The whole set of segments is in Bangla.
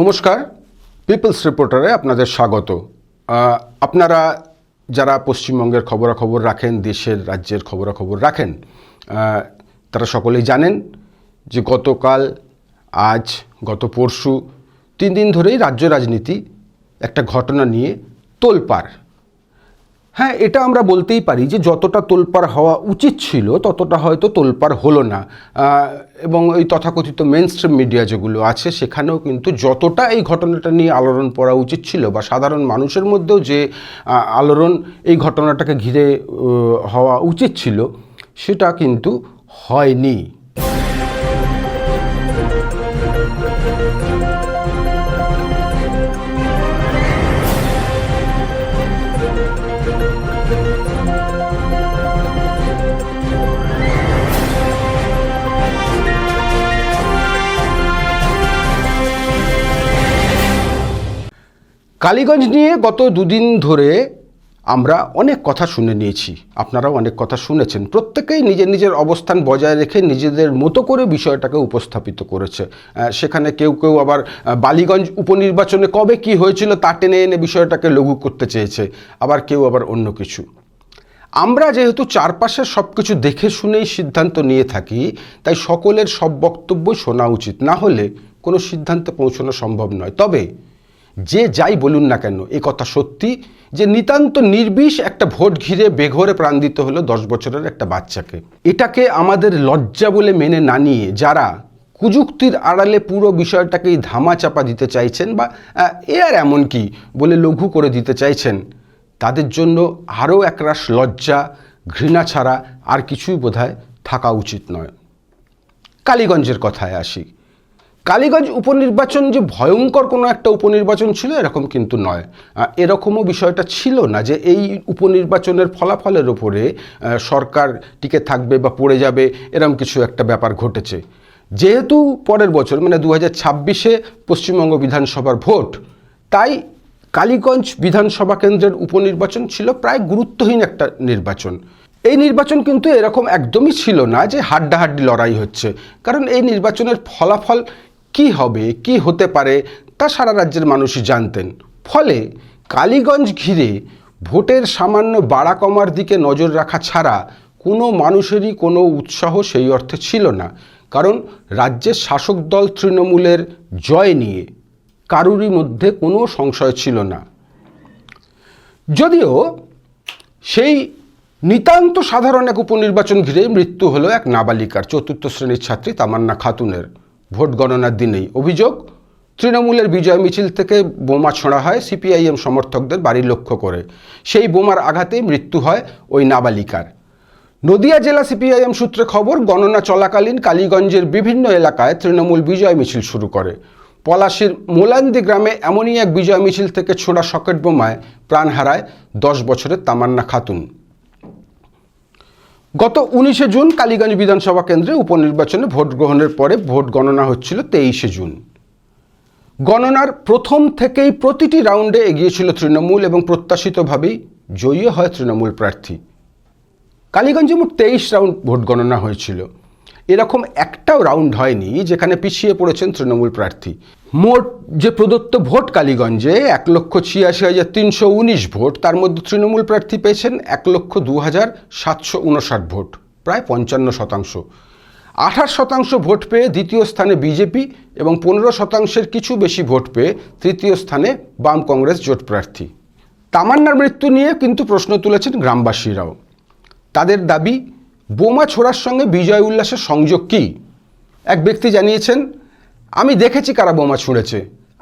নমস্কার পিপলস রিপোর্টারে আপনাদের স্বাগত। আপনারা যারা পশ্চিমবঙ্গের খবরাখবর রাখেন, দেশের রাজ্যের খবরাখবর রাখেন তারা সকলেই জানেন যে গতকাল, আজ, গত পরশু তিন দিন ধরেই রাজ্য রাজনীতি একটা ঘটনা নিয়ে তোলপাড়। হ্যাঁ এটা আমরা বলতেই পারি যে যতটা তোলপাড় হওয়া উচিত ছিল, ততটা হয়তো তোলপাড় হলো না। এবং ওই তথাকথিত মেন স্ট্রিম মিডিয়া যেগুলো আছে, সেখানেও কিন্তু যতটা এই ঘটনাটা নিয়ে আলোড়ন পড়া উচিত ছিল বা সাধারণ মানুষের মধ্যেও যে আলোড়ন এই ঘটনাটাকে ঘিরে হওয়া উচিত ছিল, সেটা কিন্তু হয়নি। কালীগঞ্জ নিয়ে গত দুদিন ধরে আমরা অনেক কথা শুনে নিয়েছি। আপনারাও অনেক কথা শুনেছেন। প্রত্যেকেই নিজের নিজের অবস্থান বজায় রেখে নিজেদের মতো করে বিষয়টাকে উপস্থাপিত করেছে। সেখানে কেউ কেউ আবার বালিগঞ্জ উপনির্বাচনে কবে কি হয়েছিল তা টেনে এনে বিষয়টাকে লঘু করতে চেয়েছে। আবার কেউ আবার অন্য কিছু। আমরা যেহেতু চারপাশের সব কিছু দেখে শুনেই সিদ্ধান্ত নিয়ে থাকি, তাই সকলের সব বক্তব্য শোনা উচিত। না হলে কোনো সিদ্ধান্তে পৌঁছানো সম্ভব নয়। তবে যে যাই বলুন না কেন, এ কথা সত্যি যে নিতান্ত নির্বিষ একটা ভোট ঘিরে বেঘরে প্রাণ দিতে হলো দশ বছরের একটা বাচ্চাকে। এটাকে আমাদের লজ্জা বলে মেনে না নিয়ে যারা কুযুক্তির আড়ালে পুরো বিষয়টাকেই ধামা চাপা দিতে চাইছেন বা এ আর এমন কি বলে লঘু করে দিতে চাইছেন, তাদের জন্য আরও একরাশ লজ্জা, ঘৃণা ছাড়া আর কিছুই বোধহয় থাকা উচিত নয়। কালীগঞ্জের কথায় আসি। কালীগঞ্জ উপনির্বাচন যে ভয়ঙ্কর কোনো একটা উপনির্বাচন ছিল, এরকম কিন্তু নয়। এরকমও বিষয়টা ছিল না যে এই উপনির্বাচনের ফলাফলের ওপরে সরকার টিকে থাকবে বা পড়ে যাবে এরকম কিছু একটা ব্যাপার ঘটেছে। যেহেতু পরের বছর মানে দু হাজার ছাব্বিশে পশ্চিমবঙ্গ বিধানসভার ভোট, তাই কালীগঞ্জ বিধানসভা কেন্দ্রের উপনির্বাচন ছিল প্রায় গুরুত্বহীন একটা নির্বাচন। এই নির্বাচন কিন্তু এরকম একদমই ছিল না যে হাড্ডাহাড্ডি লড়াই হচ্ছে। কারণ এই নির্বাচনের ফলাফল কি হবে, কি হতে পারে তা সারা রাজ্যের মানুষই জানতেন। ফলে কালীগঞ্জ ঘিরে ভোটের সামান্য বাড়া কমার দিকে নজর রাখা ছাড়া কোনো মানুষেরই কোনো উৎসাহ সেই অর্থে ছিল না। কারণ রাজ্যের শাসক দল তৃণমূলের জয় নিয়ে কারুরই মধ্যে কোনো সংশয় ছিল না। যদিও সেই নিতান্ত সাধারণ এক উপনির্বাচন ঘিরে মৃত্যু হলো এক নাবালিকার, চতুর্থ শ্রেণির ছাত্রী তামান্না খাতুনের। ভোট গণনার দিনেই। অভিযোগ, তৃণমূলের বিজয় মিছিল থেকে বোমা ছোঁড়া হয় সিপিআইএম সমর্থকদের বাড়ি লক্ষ্য করে। সেই বোমার আঘাতেই মৃত্যু হয় ওই নাবালিকার। নদিয়া জেলা সিপিআইএম সূত্রে খবর, গণনা চলাকালীন কালীগঞ্জের বিভিন্ন এলাকায় তৃণমূল বিজয় মিছিল শুরু করে। পলাশির মোলান্দি গ্রামে এমনই এক বিজয় মিছিল থেকে ছোড়া সকেট বোমায় প্রাণ হারায় দশ বছরের তামান্না খাতুন। গত উনিশে জুন কালীগঞ্জ বিধানসভা কেন্দ্রে উপনির্বাচনে ভোট গ্রহণের পরে ভোট গণনা হচ্ছিল তেইশে জুন। গণনার প্রথম থেকেই প্রতিটি রাউন্ডে এগিয়েছিল তৃণমূল এবং প্রত্যাশিতভাবেই জয়ী হয় তৃণমূল প্রার্থী। কালীগঞ্জে মোট তেইশ রাউন্ড ভোট গণনা হয়েছিল। এরকম একটাও রাউন্ড হয়নি যেখানে পিছিয়ে পড়েছেন তৃণমূল প্রার্থী। মোট যে প্রদত্ত ভোট কালীগঞ্জে এক লক্ষ ছিয়াশি হাজার তিনশো উনিশ ভোট, তার মধ্যে তৃণমূল প্রার্থী পেয়েছেন এক লক্ষ দু হাজার সাতশো উনষাট ভোট, প্রায় পঞ্চান্ন শতাংশ। আঠাশ শতাংশ ভোট পেয়ে দ্বিতীয় স্থানে বিজেপি এবং পনেরো শতাংশের কিছু বেশি ভোট পেয়ে তৃতীয় স্থানে বাম কংগ্রেস জোট প্রার্থী। তামান্নার মৃত্যু নিয়ে কিন্তু প্রশ্ন তুলেছেন গ্রামবাসীরাও। তাদের দাবি, বোমা ছোড়ার সঙ্গে বিজয় উল্লাসের সংযোগ কী? এক ব্যক্তি জানিয়েছেন আমি দেখেছি কারা বোমা ছুঁড়েছে।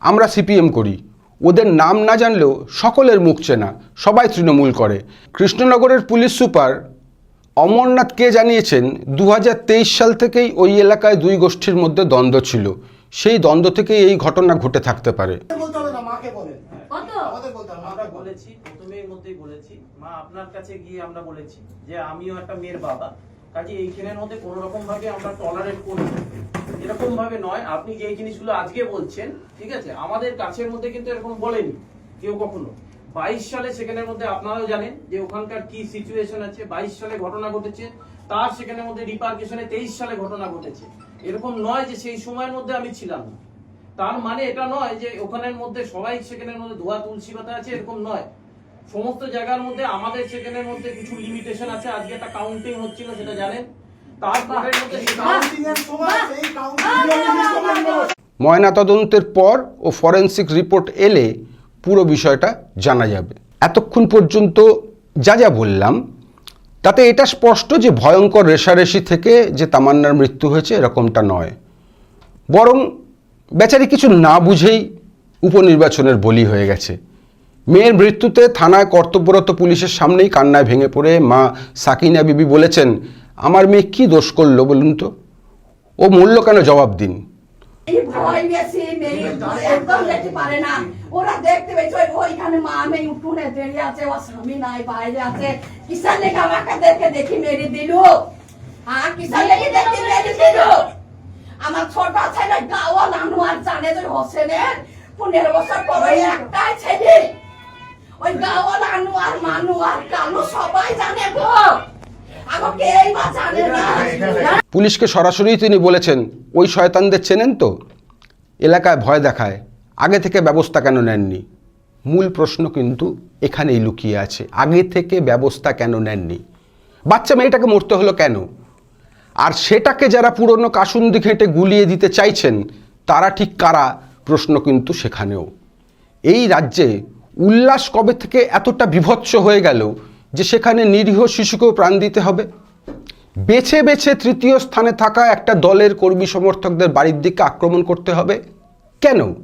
আমরা সিপিএম করি। ওদের নাম না জানলেও সকলের মুখ চেনা সবাই তৃণমূল করে। কৃষ্ণনগরের পুলিশ সুপার অমরনাথ কে জানিয়েছেন দু হাজার তেইশ সাল থেকেই ওই এলাকায় দুই গোষ্ঠীর মধ্যে দ্বন্দ্ব ছিল। সেই দ্বন্দ্ব থেকেই এই ঘটনা ঘটে থাকতে পারে। বলেছি প্রথমের মধ্যেই বলেছি মা আপনার কাছে গিয়ে আমরা বলেছি যে আমিও একটা মেয়ের বাবা। কাজে এইখানের মধ্যে কোনো রকম ভাবে আমরা টলারেট করব না। এরকম ভাবে নয়, আপনি যে জিনিসগুলো আজকে বলছেন, ঠিক আছে? আমাদের কাছের মধ্যে কিন্তু এরকম বলেনি কেউ কখনো। বাইশ সালে সেখানের মধ্যে আপনারাও জানেন যে ওখানকার কি সিচুয়েশন আছে, বাইশ সালে ঘটনা ঘটেছে, তার সেখানের মধ্যে রিপার্কেশনে তেইশ সালে ঘটনা ঘটেছে। এরকম নয় যে সেই সময়ের মধ্যে আমি ছিলাম। না তার মানে এটা নয় যে ওখানের মধ্যে সবাই সেখানের মধ্যে ধোয়া তুলসী পাতা আছে, এরকম নয়। সমস্ত জায়গার মধ্যে আমাদের সেখানের মধ্যে কিছু লিমিটেশন আছে। আজকে একটা কাউন্টিং হচ্ছিল সেটা জানেন? তারপরের মধ্যে কাউন্টিং ময়নাতদন্তের পর ও ফরেন্সিক রিপোর্ট এলে পুরো বিষয়টা জানা যাবে। এতক্ষণ পর্যন্ত যা যা বললাম তাতে এটা স্পষ্ট যে ভয়ঙ্কর রেশারেশি থেকে যে তামান্নার মৃত্যু হয়েছে এরকমটা নয়। বরং বেচারি কিছু না বুঝেই উপনির্বাচনের বলি হয়ে গেছে। মেয়ের মৃত্যুতে থানায় কর্তব্যরত পুলিশের সামনেই কান্নায় ভেঙে পড়ে মা সাকিনা বিবি বলেছেন, আমার মেয়ে কি দোষ করল বলুন তো? ও মূল্য কেন জবাব দিন। হ্যাঁ আমার ছোট ছেলে গাওয়াল আনোয়ার জানে যে হোসেনের পনেরো বছর পরে একটাই ছেলে। ওই গাওয়াল আনোয়ার মানুয়ার কালু সবাই জানে গো। আমাকে এই মা জানে না। পুলিশকে সরাসরি তিনি বলেছেন ওই শয়তানদের চেনেন তো? এলাকায় ভয় দেখায় আগে থেকে ব্যবস্থা কেন নেননি? মূল প্রশ্ন কিন্তু এখানেই লুকিয়ে আছে আগে থেকে ব্যবস্থা কেন নেননি? বাচ্চা মেয়েটাকে মরতে হলো কেন? আর সেটাকে যারা পুরনো কাসুন্দি ঘেঁটে গুলিয়ে দিতে চাইছেন তারা ঠিক কারা? প্রশ্ন কিন্তু সেখানেও। এই রাজ্যে উল্লাস কবে থেকে এতটা বিভৎস হয়ে গেল যে সেখানে নিরীহ শিশুকেও প্রাণ দিতে হবে? বেছে বেছে তৃতীয় স্থানে থাকা একটা দলের কর্মী সমর্থকদের বাড়ির দিকে আক্রমণ করতে হবে? কেন?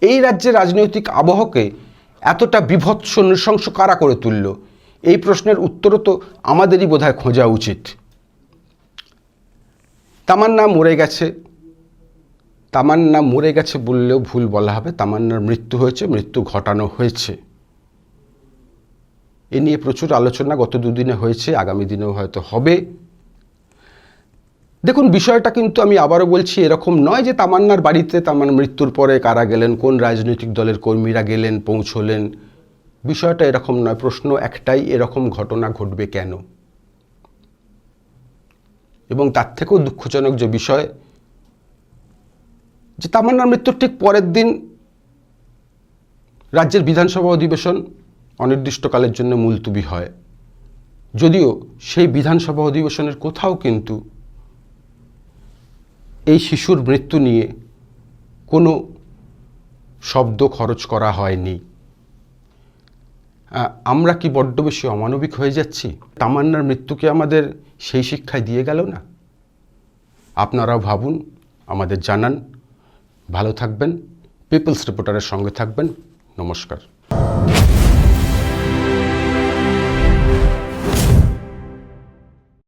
এই রাজ্যের রাজনৈতিক আবহকে এতটা বিভৎস নৃশংস কারা করে তুলল? এই প্রশ্নের উত্তরও তো আমাদেরই বোধহয় খোঁজা উচিত। তামান্না মরে গেছে। তামান্না মরে গেছে বললেও ভুল বলা হবে। তামান্নার মৃত্যু হয়েছে, মৃত্যু ঘটানো হয়েছে। এ নিয়ে প্রচুর আলোচনা গত দুদিনে হয়েছে, আগামী দিনেও হয়তো হবে। দেখুন, বিষয়টা কিন্তু আমি আবারও বলছি, এরকম নয় যে তামান্নার বাড়িতে তামান মৃত্যুর পরে কারা গেলেন, কোন রাজনৈতিক দলের কর্মীরা গেলেন, পৌঁছলেন। বিষয়টা এরকম নয়, প্রশ্ন একটাই, এরকম ঘটনা ঘটবে কেন? এবং তার থেকেও দুঃখজনক যে বিষয় যে তামান্নার মৃত্যুর ঠিক পরের দিন রাজ্যের বিধানসভা অধিবেশন অনির্দিষ্টকালের জন্য মুলতুবি হয়। যদিও সেই বিধানসভা অধিবেশনের কোথাও কিন্তু এই শিশুর মৃত্যু নিয়ে কোনো শব্দ খরচ করা হয়নি। আমরা কি বড্ড বেশি অমানবিক হয়ে যাচ্ছি? তামান্নার মৃত্যুকে আমাদের সেই শিক্ষায় দিয়ে গেল না? আপনারাও ভাবুন, আমাদের জানান। ভালো থাকবেন। পিপলস রিপোর্টারের সঙ্গে থাকবেন। নমস্কার।